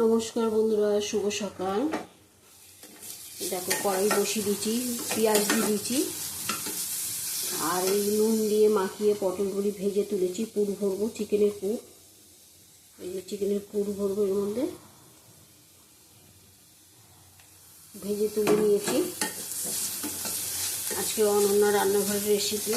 নমস্কার বন্ধুরা, শুভ সকাল। দেখো কড়াই বসিয়ে দিচ্ছি, পেঁয়াজ দিয়ে দিচ্ছি, আর এই নুন দিয়ে মাখিয়ে পটলগুলি ভেজে তুলেছি, পুর ভরবো, চিকেনের পুর। এই যে চিকেনের পুর ভরবো এর মধ্যে। ভেজে তুলে নিয়েছি। আজকে অনন্য রান্নাঘরের রেসিপি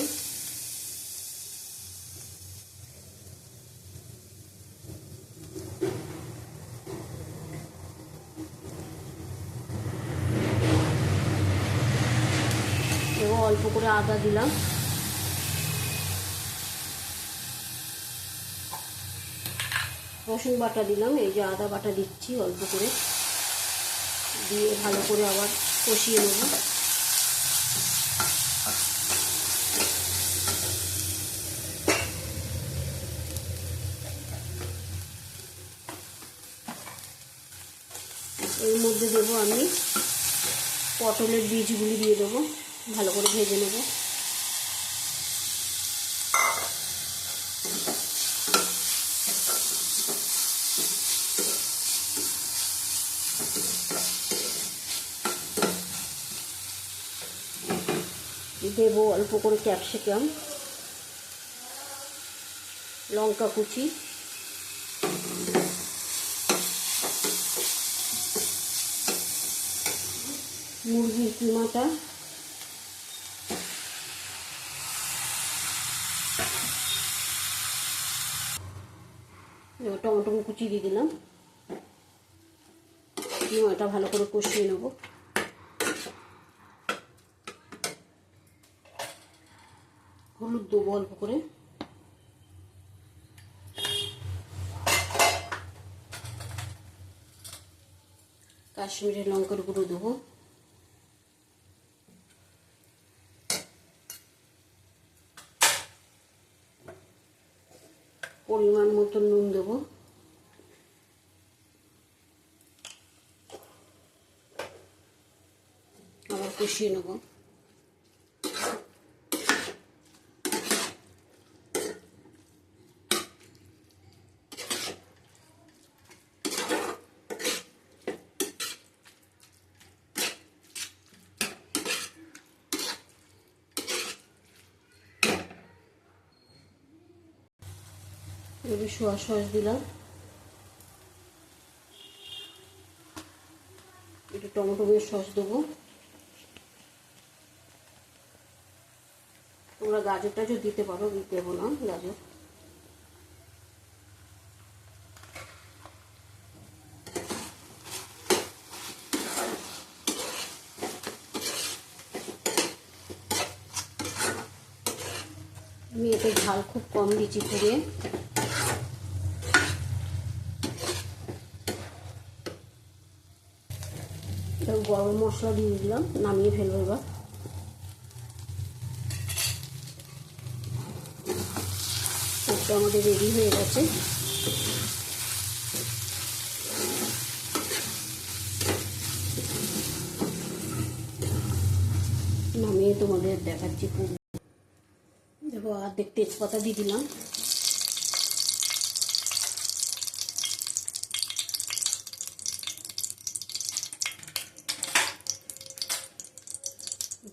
অল্প করে আদা দিলাম। রসুন বাটা দিলাম, এই যে আদা বাটা দিচ্ছি অল্প করে। দিয়ে ভালো করে আবার কষিয়ে নেব। এর মধ্যে দেবো আমি পটলের বীজগুলি দিয়ে দেবো। ভালো করে ভেজে নেব। দেবো অল্প করে ক্যাপসিকাম লঙ্কা কুচি মুরগির কিমাটা টমেটো কুচি দিয়ে দিলাম। কিমাটা ভালো করে কষিয়ে নেব। হলুদ দেবো অল্প করে। কাশ্মীরের লঙ্কার গুঁড়ো দেবো। পরিমাণ মতো নুন দেব। আবার কষিয়ে নেব। এবার সোয়া সস দিলাম। একটু টমেটো দিয়ে সস দেবো। তোমরা গাজর টাজর দিতে পারো দেবো না গাজর। আমি এতে ঝাল খুব কম দিচ্ছি পুড়ে গরম মশলা দিয়ে দিলাম, নামিয়ে ফেলব এবার। এটা আমাদের রেডি হয়ে গেছে। নামিয়ে তোমাদের দেখাচ্ছি দেখো অর্ধেক তেজপাতা দিয়ে দিলাম।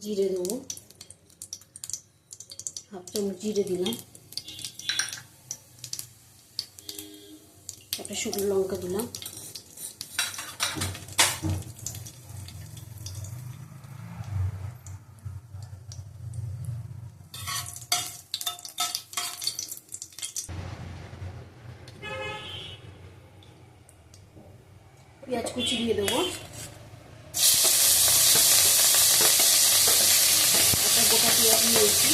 জিরে দেবো। হাফ চামচ জিরে দিলাম। একটা শুকনো লঙ্কা দিলাম। পেঁয়াজ কুচি দিয়ে দেবো একটা নিয়েছি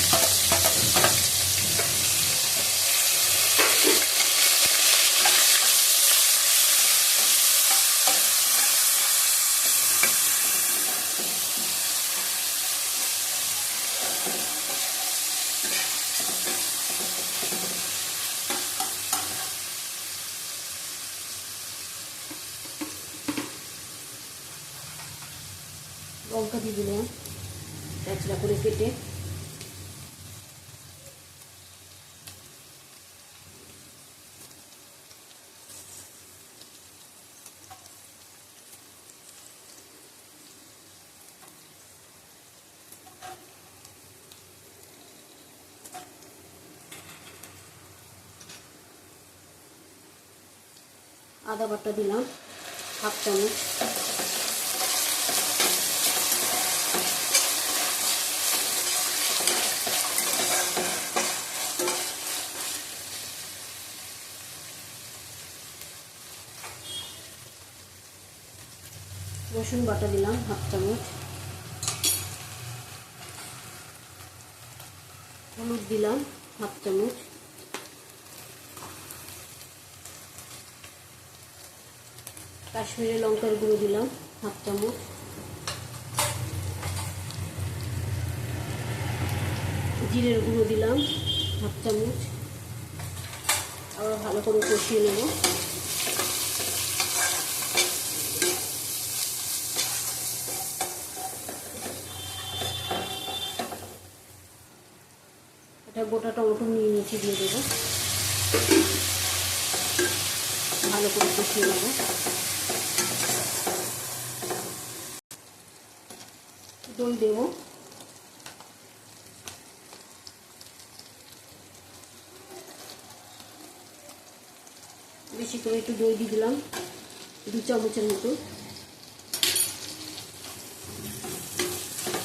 লঙ্কা দিয়ে দিলাম। করে কেটে আদা বাটা দিলাম হাফ চামচ। রসুন বাটা দিলাম হাফ চামচ। হলুদ দিলাম হাফ চামচ। কাশ্মীরি লঙ্কার গুঁড়ো দিলাম, হাফ চামচ। জিরের গুঁড়ো দিলাম, হাফ চামচ। আবার ভালো করে কষিয়ে নেব। এটা গোটা টমেটো নিয়ে নিচে দিয়ে দেবো। ভালো করে কষিয়ে নেব। দই দেবো। বেশি করে একটু দই দিয়ে দিলাম, দু চামচের মতো।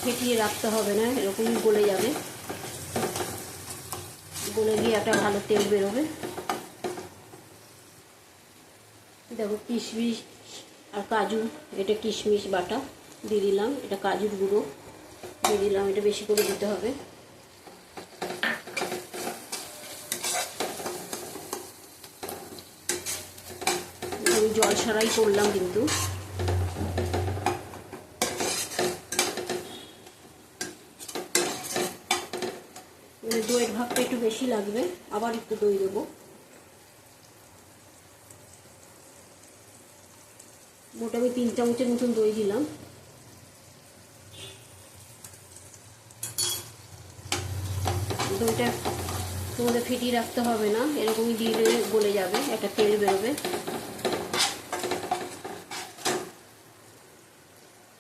ফেটিয়ে রাখতে হবে না এরকমই গলে যাবে। গলে গিয়ে একটা ভালো তেল বেরোবে। দেখো কিশমিশ আর কাজু, এটা কিশমিশ বাটা। দিয়ে দিলাম। এটা কাজুর গুঁড়ো দিয়ে দিলাম। এটা বেশি করে দিতে হবে। আমি জল ছাড়াই করলাম কিন্তু। মানে দইয়ের ভাগটা একটু বেশি লাগবে। আবার একটু দই দেবো। মোটা আমি তিন চামচের মতন দই দিলাম। দইটা তোমাদের ফিটিয়ে রাখতে হবে না, এরকমই দিলে গলে যাবে, একটা তেল বেরোবে।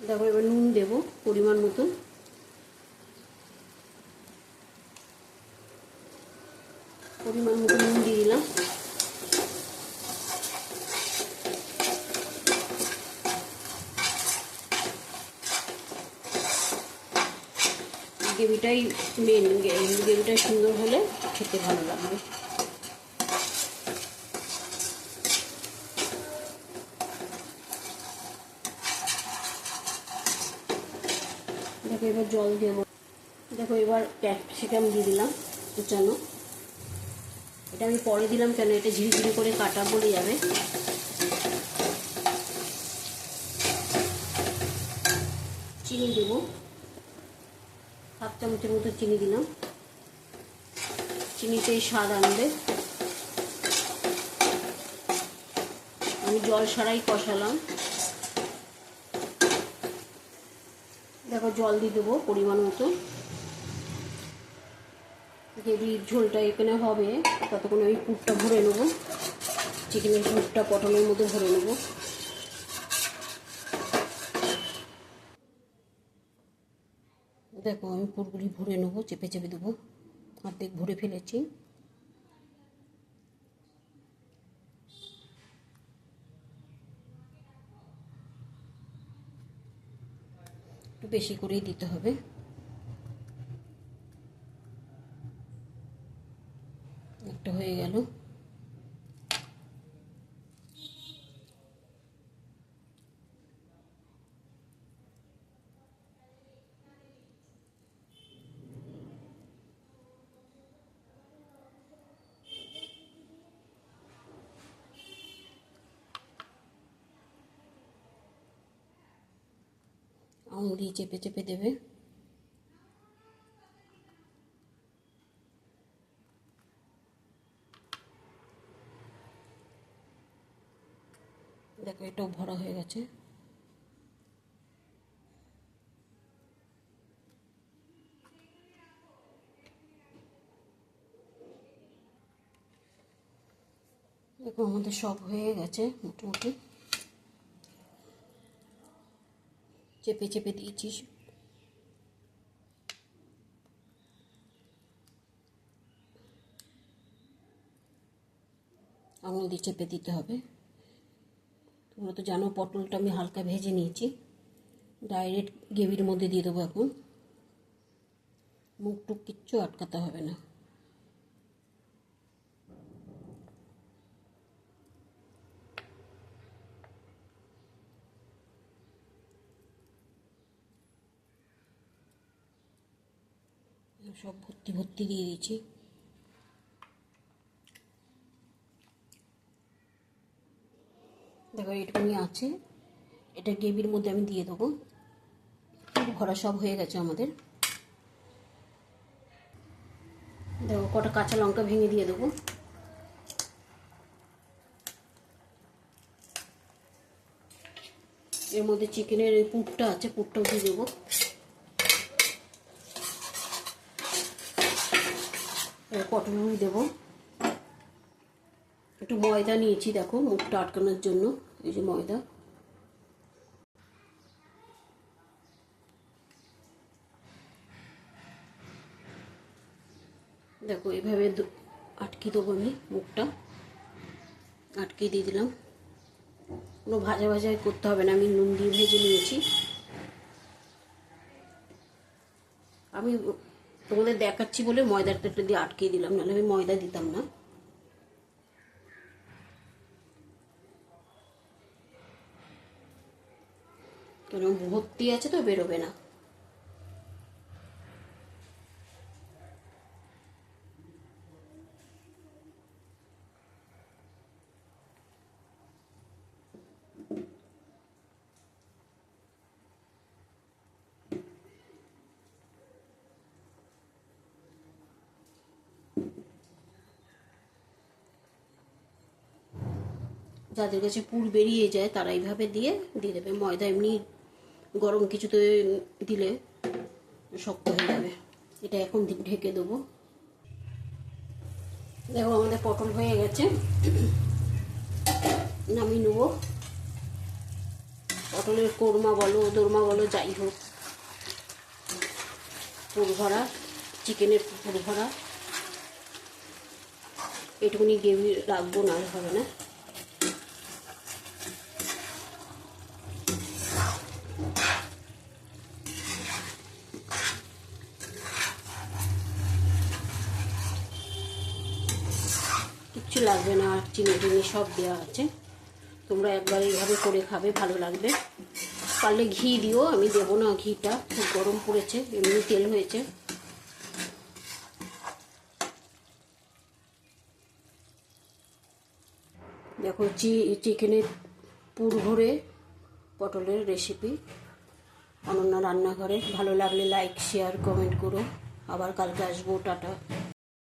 দেখো, এবার নুন দেব পরিমাণ মতন। পরিমাণ মতো নুন দিয়ে দিলাম গ্রেভিটাই মেন গ্রেভিটা সুন্দর হলে খেতে ভালো লাগবে। দেখো, এবার জল দেবো দেখো, এবার ক্যাপসিকাম দিয়ে দিলাম কুচানো এটা আমি পরে দিলাম কেন? এটা ঝিরিঝিরি করে কাটা বলে যাবে। চিনি দেবো। চামচের মতো চিনি দিলাম। চিনিতেই স্বাদ আনবে। আমি জল ছাড়াই কষালাম। দেখো জল দিয়ে দেবো পরিমাণ মতো। যদি ঝোলটা এখানে হবে, ততক্ষণ আমি পুরটা ভরে নেব। চিকেনের পুরটা পটলের মতো ভরে নেব। দেখো, আমি পুরগুলি ভরে নেব, চেপে চেপে দেবো। অর্ধেক ভরে ফেলেছি। একটু বেশি করেই দিতে হবে। একটা হয়ে গেল। আঙুল চেপে চেপে দেবে। দেখো, এটাও ভরা হয়ে গেছে। দেখো, আমাদের সব হয়ে গেছে মোটামুটি। চেপে চেপে দিয়েছিস আঙুল দিয়ে চেপে দিতে হবে তোমরা তো জানো পটলটা আমি হালকা ভেজে নিয়েছি ডাইরেক্ট গ্রেভির মধ্যে দিয়ে দেবো এখন মুখ টুক কিচ্ছু আটকাতে হবে না সব ভর্তি ভর্তি দিয়ে দিয়েছি। দেখো, এটুকুনি আছে। এটা গ্রেভির মধ্যে আমি দিয়ে দেবো। ভরা সব হয়ে গেছে আমাদের। দেখো, কটা কাঁচা লঙ্কা ভেঙে দিয়ে দেবো। এর মধ্যে চিকেনের পুরটা আছে, পুরটাও দিয়ে দেবো। পটলগুলি দেবো। একটু ময়দা নিয়েছি, দেখো, মুখটা আটকানোর জন্য, এই যে ময়দা। দেখো, এভাবে আটকে দেবো আমি মুখটা। আটকে দিয়ে দিলাম। কোনো ভাজা ভাজা করতে হবে না, আমি নুন দিয়ে ভেজে নিয়েছি আমি তোমাদের দেখাচ্ছি বলে ময়দাটা একটু দিয়ে আটকে দিলাম, নাহলে আমি ময়দা দিতাম না। কেন ভর্তি আছে তো বেরোবে না। যাদের কাছে পুর বেরিয়ে যায়, তারা এইভাবে দিয়ে দিয়ে দেবে। ময়দা এমনি গরম কিছুতে দিলে শক্ত হয়ে যাবে। এটা এখন ঢেকে দেবো। দেখো, আমাদের পটল হয়ে গেছে। নামিয়ে নেব। পটলের কোরমা বলো, দোরমা বলো, যাই হোক। পুর ভরা, চিকেনের পুর ভরা। এটুকুনি গ্রেভি রাখব, না হবে না কিচ্ছু লাগবে না, আর চিনি টিনি সব দেওয়া আছে। তোমরা একবার এইভাবে করে খাবে, ভালো লাগবে। পারলে ঘি দিও, আমি দেবো না ঘিটা, খুব গরম পড়েছে, এমনি তেল হয়েছে। দেখো, চি চিকেনের পুর ভরে পটলের রেসিপি অনন্য রান্নাঘরে, ভালো লাগলে লাইক শেয়ার কমেন্ট করো। আবার কালকে আসব, টাটা।